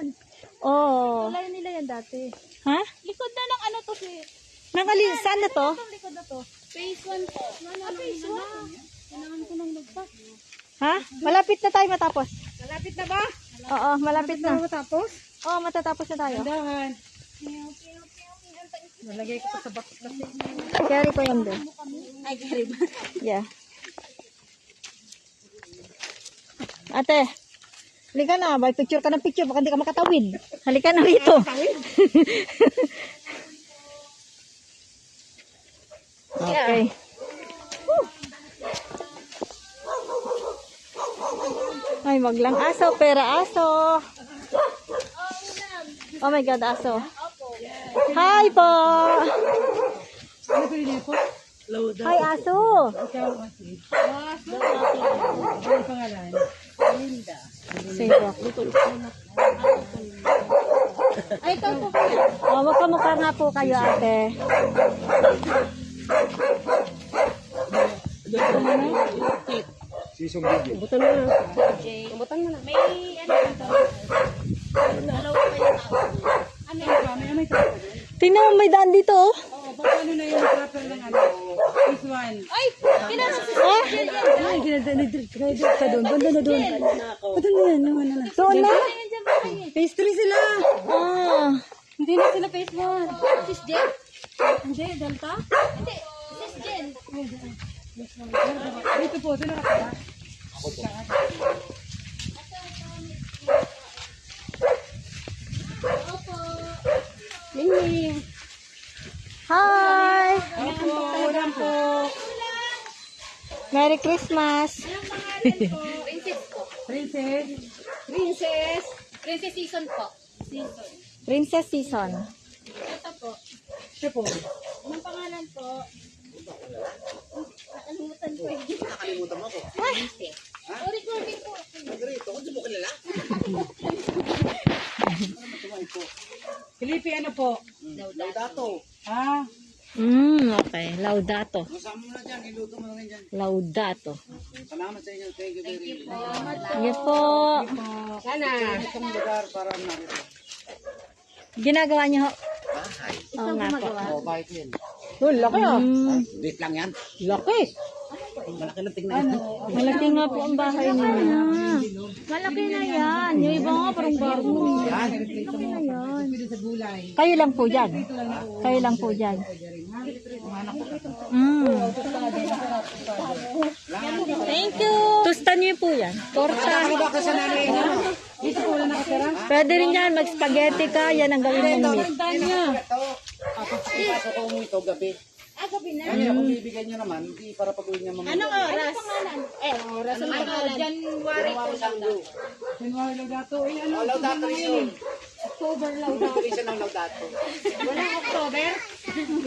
yan. Oh. Wala nila yan dati. Ha? Likod na ng ano to si... Nangali, saan na to? Itong likod na to. Phase 1 po. Ah, phase 1. Kailangan ko nang magpas. Ha? Malapit na tayo matapos. Malapit na ba? Oo, malapit na. Matapos? Oo, matatapos na tayo. Dahan. Nalagay ko pa sa box kasi. Carry ko yan doon. Ay, carry ba? Yeah. Ate, halika na. By picture ka ng picture. Baka hindi ka makatawid. Halika na rito. okay. Ay, maglang aso. Pera aso. Oh my God, aso. Hi po. Ano Hi, aso. Ikaw kasi. Ano pangalan? Ay, ito po kaya. Oh, magkamukha nga po kayo, ate. Sisong video. Butan mo na. Butan mo na. May ano ito? Ano yun ba? May ano ito? Tingnan mo, may daan dito, oh. Paano na yung trapper ng ano? This one. Ay! Kinasa si Ah, Ay, ginadadadadadad ka doon. Banda na doon. Banda na yan. Ano na. doon na. Phase 3 sila. Ah, Hindi na sila phase 1. Sis Jen? Hindi, Delta? Hindi, Sis Jen. Dito po, doon nakatira. Mingming. hi. Merry Christmas. Princess po. Princess? Princess. Princess season po. Season. Princess season. Ito po. Ito po. Anong pangalan po? Nakalimutan ko eh. Nakalimutan mo ako. Oh, recording po. Margarito, kung di mo kilala. Felipe, ano po? Laudato. Ah, Mm, okay. Laudato. Laudato. Salamat sa inyo. Thank you very much. Sige po. sana. Isang lugar para narito. Ginagawa niyo ho? Bahay. Oo nga po. Oh, bahay ko yun. Oh, laki ah. Mm, Date lang yan. laki. Malaki na tingnan. Malaki nga po ang bahay niya. Malaki na yan. Yung iba nga parang barko. Malaki na yan. Sa gulay. Kayo lang po dyan. Kayo lang po dyan. Mm. Thank you. Tusta niyo po yan. Torta. Dito po wala nakatira. Pwede rin yan. Mag-spaghetti ka. Yan ang gawin mong meat. niya. Tapos ipasok ko mo ito gabi. Ah, gabi na. Kaya kung bibigyan nyo naman, hindi para pag-uwi niya mamaya. Anong oras? Eh, oras ang pangalan. January ko siyang do. January Laudato. Eh, ano? Oh, laudato yun. October Laudato. Isa ng laudato. Wala October?